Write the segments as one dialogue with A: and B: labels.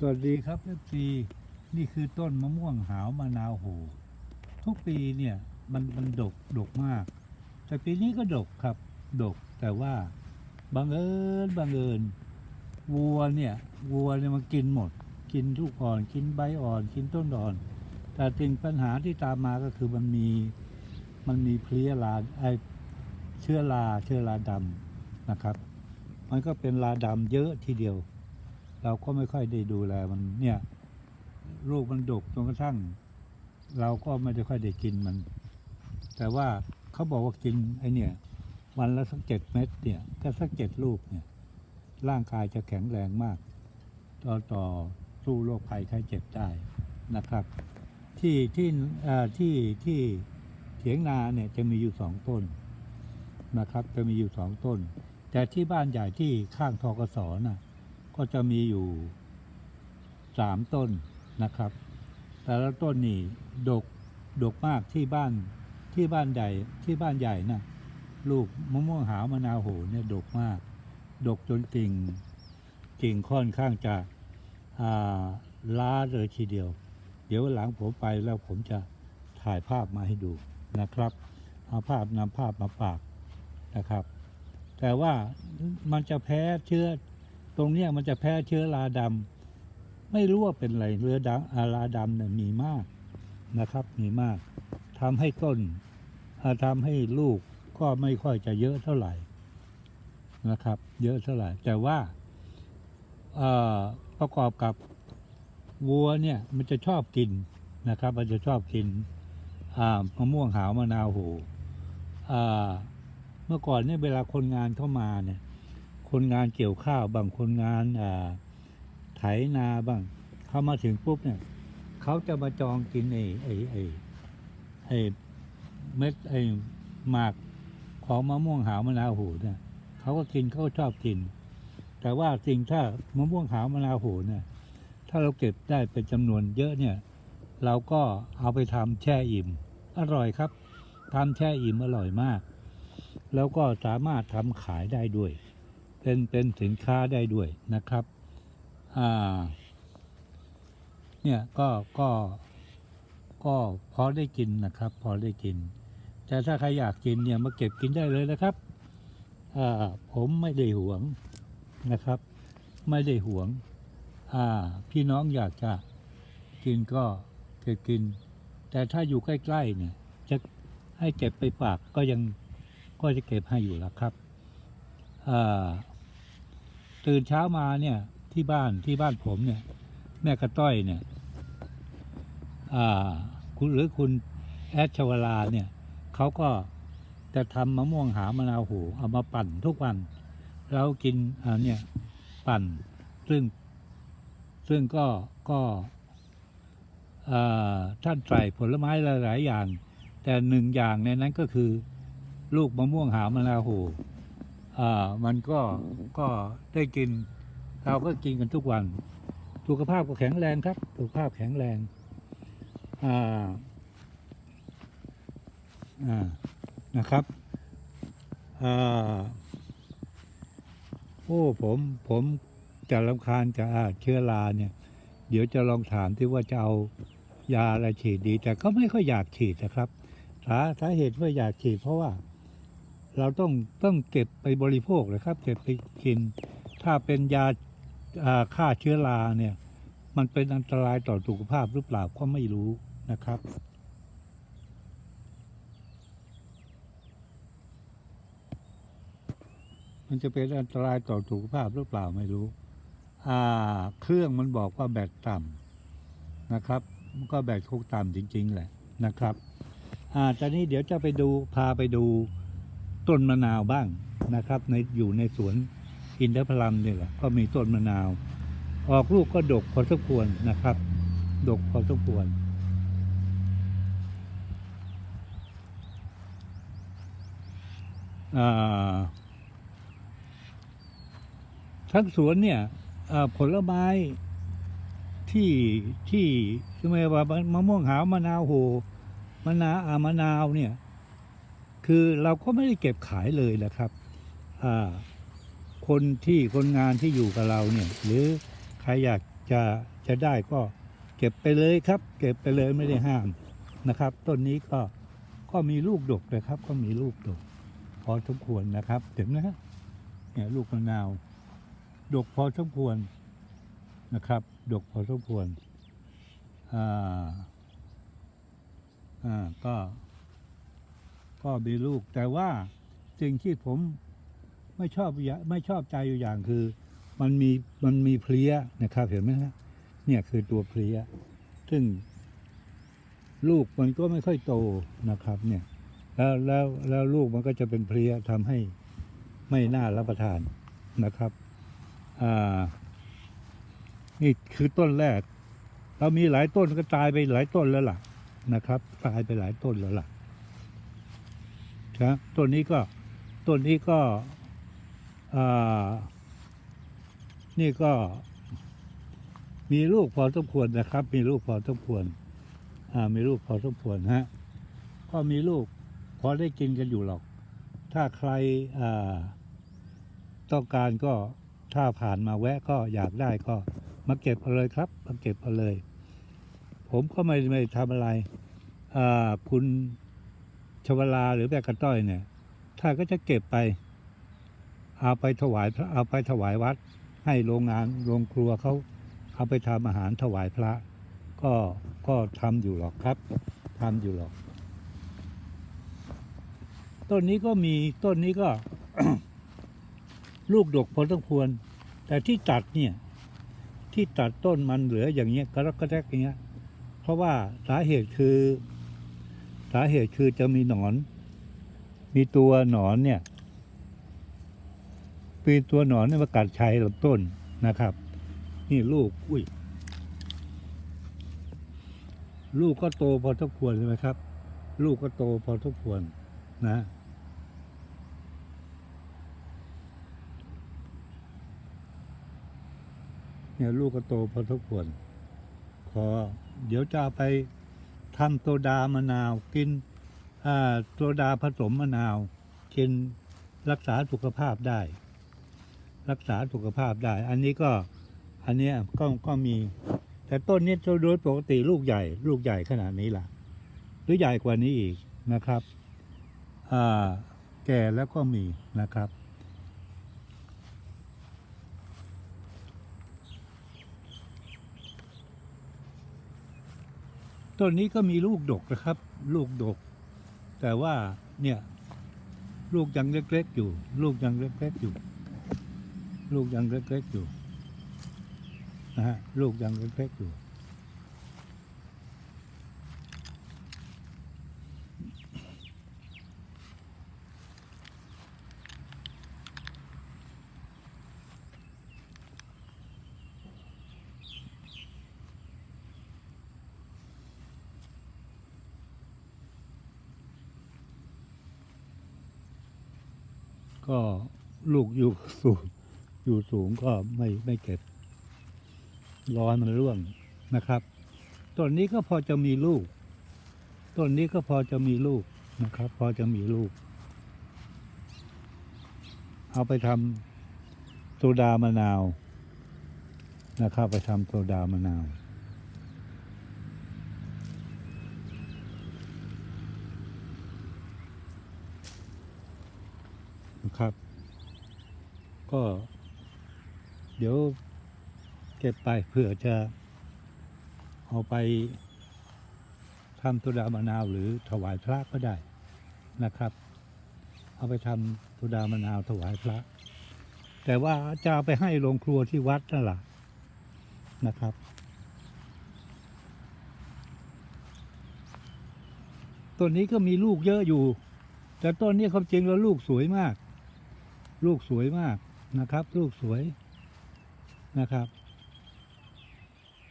A: สวัสดีครับเอฟซีนี่คือต้นมะม่วงหาวมะนาวโหทุกปีเนี่ยมันมันดกดกมาก แต่ปีนี้ก็ดกครับดกแต่ว่าบังเอิญบังเอิญวัวเนี่ยวัวเนี่ยมันกินหมด กินทุกอ่อนกินใบอ่อนกินต้นอ่อน แต่สิ่งปัญหาที่ตามมาก็คือมันมีมันมีเพลี้ยราไอเชื้อราเชื้อราดำนะครับ มันก็เป็นราดำเยอะทีเดียว เราก็ไม่ค่อยได้ดูแลมันเนี่ยลูกมันดกจนกระทั่ง เราก็ไม่ได้ค่อยได้กินมัน แต่ว่าเขาบอกว่ากินไอเนี่ย วันละสักเจ็ดเม็ดเนี่ยก็สักเจ็ดลูกเนี่ย ร่างกายจะแข็งแรงมาก ต่อต่อสู้โรคภัยไข้เจ็บได้นะครับ ที่ที่ที่ที่เถียงนาเนี่ยจะมีอยู่สองต้นนะครับ จะมีอยู่สองต้น แต่ที่บ้านใหญ่ที่ข้างทกศน่ะ ก็จะมีอยู่สามต้นนะครับ แต่ละต้นนี่ดกดกมากที่บ้านที่บ้านใหญ่ที่บ้านใหญ่นะลูกมะม่วงหาวมะนาวโหเนี่ยดกมาก ดกจนกิ่งกิ่งค่อนข้างจะล้าเลยทีเดียว เดี๋ยวหลังผมไปแล้วผมจะถ่ายภาพมาให้ดูนะครับเอาภาพนำภาพมาฝากนะครับ แต่ว่ามันจะแพ้เชื้อ ตรงเนี้ยมันจะแพ้เชื้อราดำไม่รู้ว่าเป็นอะไรเรือดำอาราดำเนี่ยมีมากนะครับ มีมากทำให้ต้นอ่าทำให้ลูกก็ไม่ค่อยจะเยอะเท่าไหร่นะครับ เยอะเท่าไหร่ แต่ว่าประกอบกับวัวเนี่ยมันจะชอบกินนะครับ มันจะชอบกินมะม่วงหาวมะนาวโหเมื่อก่อนเนี่ยเวลาคนงานเข้ามาเนี่ย คนงานเกี่ยวข้าวบางคนงานไถนาบ้าง เขามาถึงปุ๊บเนี่ยเขาจะมาจองกินไอ้ไอ้ไอ้ไอ้เม็ดไอ้หมากของมะม่วงหาวมะนาวโหเนี่ยเขาก็กินเขาก็ชอบกิน แต่ว่าสิ่งถ้ามะม่วงหาวมะนาวโหเนี่ยถ้าเราเก็บได้เป็นจำนวนเยอะเนี่ย เราก็เอาไปทำแช่อิ่ม อร่อยครับทำแช่อิ่มอร่อยมาก แล้วก็สามารถทำขายได้ด้วย เป็นเป็นสินค้าได้ด้วยนะครับ อ่า เนี่ยก็ก็ก็พอได้กินนะครับ พอได้กิน แต่ถ้าใครอยากกินเนี่ยมาเก็บกินได้เลยนะครับ อ่า ผมไม่ได้หวงนะครับ ไม่ได้หวง อ่า พี่น้องอยากจะกินก็เก็บกิน แต่ถ้าอยู่ใกล้ๆเนี่ย จะให้เก็บไปฝากก็ยังก็จะเก็บให้อยู่แล้วครับ อ่า ตื่นเช้ามาเนี่ยที่บ้านที่บ้านผมเนี่ย แม่กระต้อยเนี่ยอ่าคุณหรือคุณแอดชวลาเนี่ยเขาก็จะทำมะม่วงหามะนาวโหเอามาปั่นทุกวันแล้วกินอ่าเนี่ยปั่น ซึ่งซึ่งก็ก็อ่าท่านใส่ผลไม้หลาย ๆ อย่าง แต่หนึ่งอย่างในนั้นก็คือ ลูกมะม่วงหามะนาวโห อ่ามันก็ก็ได้กิน เราก็กินกันทุกวัน สุขภาพก็แข็งแรงครับสุขภาพแข็งแรงอ่าอ่านะครับอ่าโอ้ผมผมจะรำคาญกับอ่าเชื้อราเนี่ย เดี๋ยวจะลองถามที่ว่าจะเอายาอะไรฉีดดี แต่ก็ไม่ค่อยอยากฉีดนะครับสาสาเหตุว่าอยากฉีดเพราะว่า เราต้องต้องเก็บไปบริโภคนะครับ เก็บไปกิน ถ้าเป็นยาฆ่าเชื้อราเนี่ย มันเป็นอันตรายต่อสุขภาพหรือเปล่าก็ไม่รู้นะครับมันจะเป็นอันตรายต่อสุขภาพหรือเปล่าไม่รู้ อ่า เครื่องมันบอกว่าแบตต่ำนะครับ ก็แบตคุกต่ำจริง ๆ แหละนะครับ อ่าตอนนี้เดี๋ยวจะไปดูพาไปดู ต้นมะนาวบ้างนะครับ ในอยู่ในสวนอินทผลัมเนี่ยแหละก็มีต้นมะนาว ออกลูกก็ดกพอสมควรนะครับ ดกพอสมควร ทั้งสวนเนี่ยผลไม้ที่ที่ทำไมว่ามะม่วงหาวมะนาวโหมะนาวอามะนาวเนี่ย คือเราก็ไม่ได้เก็บขายเลยนะครับคนที่คนงานที่อยู่กับเราเนี่ย หรือใครอยากจะจะได้ก็เก็บไปเลยครับ เก็บไปเลยไม่ได้ห้ามนะครับ ต้นนี้ก็ก็มีลูกดกเลยครับ ก็มีลูกดก พอสมควรนะครับถึงนะฮะเนี่ยลูกมะนาว ดกพอสมควรนะครับ ดกพอสมควรอ่าอ่าก็ ก็มีลูก แต่ว่าสิ่งที่ผมไม่ชอบไม่ชอบใจอยู่อย่างคือ มันมีมันมีเพลี้ยนะครับเห็นไหมฮะเนี่ยคือตัวเพลี้ย ซึ่ง ลูกมันก็ไม่ค่อยโตนะครับ เนี่ย แล้วแล้วแล้วลูกมันก็จะเป็นเพลี้ยทำให้ไม่น่ารับประทานนะครับอ่านี่คือต้นแรก เรามีหลายต้นก็ตายไปหลายต้นแล้วล่ะนะครับ ตายไปหลายต้นแล้วล่ะ นะต้นนี้ก็ต้นนี้ก็นี่ก็มีลูกพอสมควรนะครับ มีลูกพอสมควรมีลูกพอสมควรฮะก็มีลูกพอได้กินกันอยู่หรอก ถ้าใครต้องการก็ถ้าผ่านมาแวะก็อยากได้ก็มาเก็บเอาเลยครับมาเก็บเอาเลย ผมก็ไม่ไม่ทำอะไรคุณ ชวลาหรือแบกกระต้อยเนี่ยถ้าก็จะเก็บไปเอาไปถวายพระเอาไปถวายวัด ให้โรงงานโรงครัวเขาเอาไปทำอาหารถวายพระ ก็ก็ทำอยู่หรอกครับทำอยู่หรอก ต้นนี้ก็มีต้นนี้ก็ ลูกดกพอสมควร แต่ที่ตัดเนี่ย ที่ตัดต้นมันเหลืออย่างเงี้ยกระรกกระแทกอย่างเงี้ย เพราะว่าสาเหตุคือาเหตุคือจะมีหนอน มีตัวหนอนเนี่ยมีตัวหนอนเนี่ยมากัดชัยลำต้นนะครับ นี่ลูกอุ้ยลูกก็โตพอสมควรใช่ไหมครับ ลูกก็โตพอสมควรนะเนี่ยลูกก็โตพอสมควรขอเดี๋ยวจะไป ทำโซดามะนาว กินโซดาผสมมะนาว กินรักษาสุขภาพได้ รักษาสุขภาพได้ อันนี้ก็อันเนี้ยก็ก็มี แต่ต้นนี้โดยปกติลูกใหญ่ ลูกใหญ่ขนาดนี้ล่ะ หรือใหญ่กว่านี้อีกนะครับแก่แล้วก็มีนะครับ ต้นนี้ก็มีลูกดกนะครับ ลูกดก แต่ว่าเนี่ยลูกยังเล็กๆอยู่ ลูกยังเล็กๆอยู่ ลูกยังเล็กๆอยู่นะฮะลูกยังเล็กๆอยู่ ก็ลูกอยู่สูง อยู่สูงก็ไม่ไม่เก็บร้อให้มันร่วงนะครับต้นนี้ก็พอจะมีลูกต้นนี้ก็พอจะมีลูกนะครับ พอจะมีลูก เอาไปทำโซดามะนาวนะครับ ไปทำโซดามะนาว ครับ ก็ เดี๋ยวเก็บไปเผื่อจะเอาไปทำตุดามะนาวหรือถวายพระก็ได้นะครับ เอาไปทำตุดามะนาวถวายพระ แต่ว่าจะเอาไปให้โรงครัวที่วัดนั่นแหละนะครับต้นนี้ก็มีลูกเยอะอยู่ แต่ต้นนี้ความจริงแล้วลูกสวยมาก ลูกสวยมากนะครับ ลูกสวยนะครับ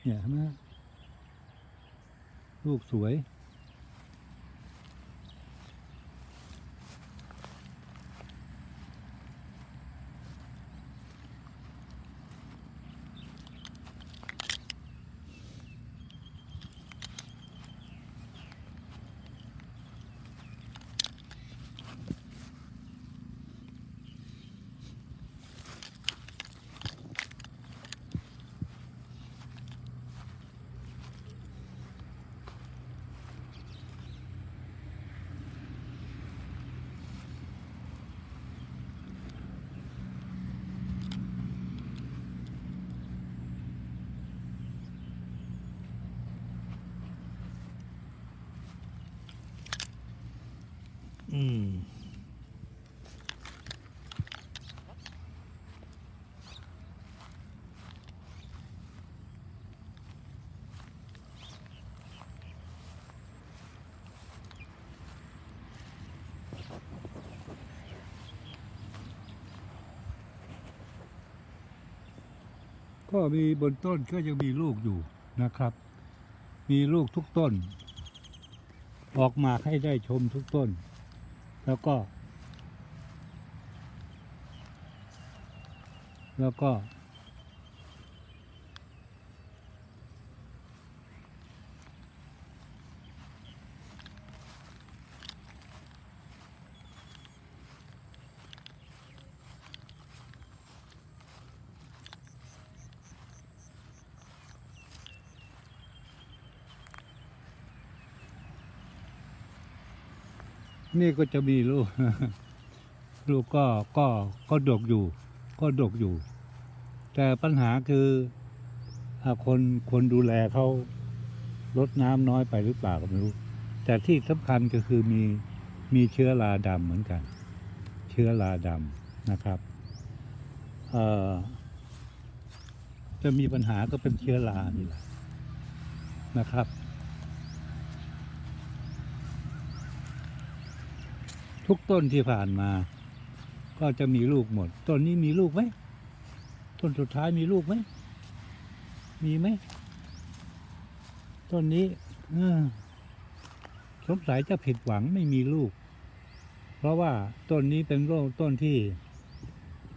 A: เนี่ยเห็นไหมลูกสวย ก็มีบนต้นก็ยังมีลูกอยู่นะครับ มีลูกทุกต้น ออกมาให้ได้ชมทุกต้น แล้วก็ แล้วก็ นี่ก็จะมีลูก ลูกก็ก็ก็ดกอยู่ ก็ดกอยู่ แต่ปัญหาคือคนคนดูแลเขาลดน้ำน้อยไปหรือเปล่าก็ไม่รู้ แต่ที่สำคัญก็คือมีมีเชื้อราดำเหมือนกัน เชื้อราดำนะครับจะมีปัญหาก็เป็นเชื้อรานี่แหละนะครับ ทุกต้นที่ผ่านมา ก็จะมีลูกหมด ต้นนี้มีลูกไหมต้นสุดท้ายมีลูกไหมมีไหมต้นนี้สงสัยจะผิดหวังไม่มีลูก เพราะว่าต้นนี้เป็นโรคต้นที่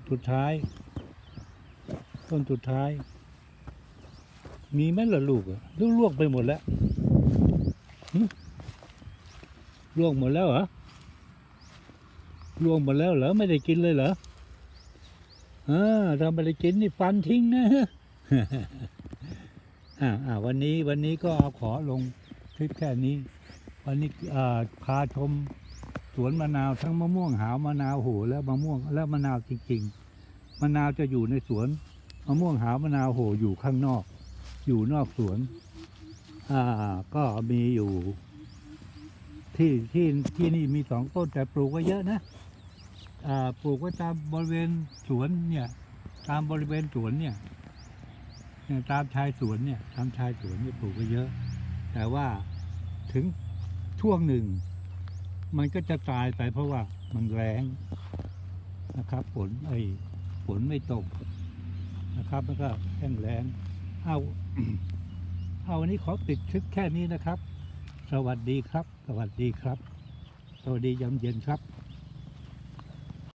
A: สุดท้าย ต้นสุดท้าย มีไหมล่ะลูกลูกลวกไปหมดแล้วหึลวกหมดแล้วเหรอ รวมหมดแล้วเหรอไม่ได้กินเลยเหรอเออถ้าไม่ได้กินนี่ฟันทิ้งนะอ่าอ่าวันนี้วันนี้ก็เอาขอลงคลิปแค่นี้ วันนี้อ่าพาชมสวนมะนาวทั้งมะม่วงหาวมะนาวโหและมะม่วงและมะนาวจริงๆมะนาวจะอยู่ในสวนมะม่วงหาวมะนาวโหอยู่ข้างนอก อยู่นอกสวน อ่า ก็มีอยู่ ที่ที่ที่นี่มีสองต้นแต่ปลูกไว้เยอะนะ ปลูกไว้ตามบริเวณสวนเนี่ย ตามบริเวณสวนเนี่ยตามชายสวนเนี่ยตามชายสวนเนี่ยปลูกไว้เยอะ แต่ว่าถึงช่วงหนึ่ง มันก็จะตายไปเพราะว่ามันแรงนะครับฝนไอ้ฝนไม่ตกนะครับแล้วก็แห้งแล้งเอาเอาวันนี้ขอปิดคลิปแค่นี้นะครับ สวัสดีครับ สวัสดีครับ สวัสดียามเย็นครับ